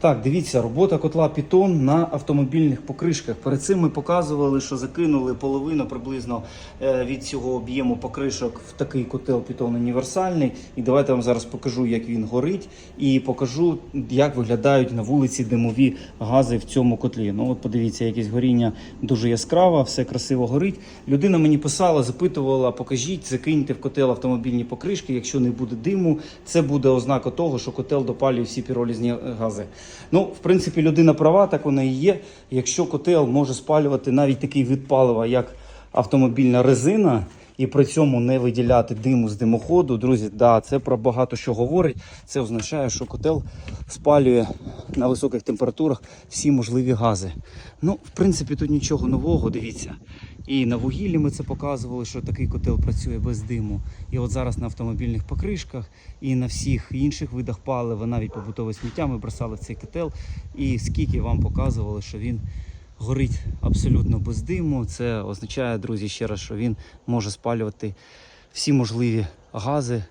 Так, дивіться, робота котла Python на автомобільних покришках. Перед цим ми показували, що закинули половину приблизно е, від цього об'єму покришок в такий котел Python універсальний. І давайте вам зараз покажу, як він горить, і покажу, як виглядають на вулиці димові гази в цьому котлі. Ну от подивіться, якесь горіння дуже яскраве, все красиво горить. Людина мені писала, запитувала, покажіть, закиньте в котел автомобільні покришки. Якщо не буде диму, це буде ознака того, що котел допалює всі піролізні гази. Ну, в принципі, людина права, так воно і є. Якщо котел може спалювати навіть такий вид палива, як автомобільна резина, і при цьому не виділяти диму з димоходу, друзі, да, це про багато що говорить. Це означає, що котел спалює на високих температурах всі можливі гази. Ну, в принципі, тут нічого нового, дивіться. І на вугіллі ми це показували, що такий котел працює без диму. І от зараз на автомобільних покришках і на всіх інших видах палива, навіть побутове сміття, ми бросали цей котел. І скільки вам показували, що він горить абсолютно без диму. Це означає, друзі, ще раз, що він може спалювати всі можливі гази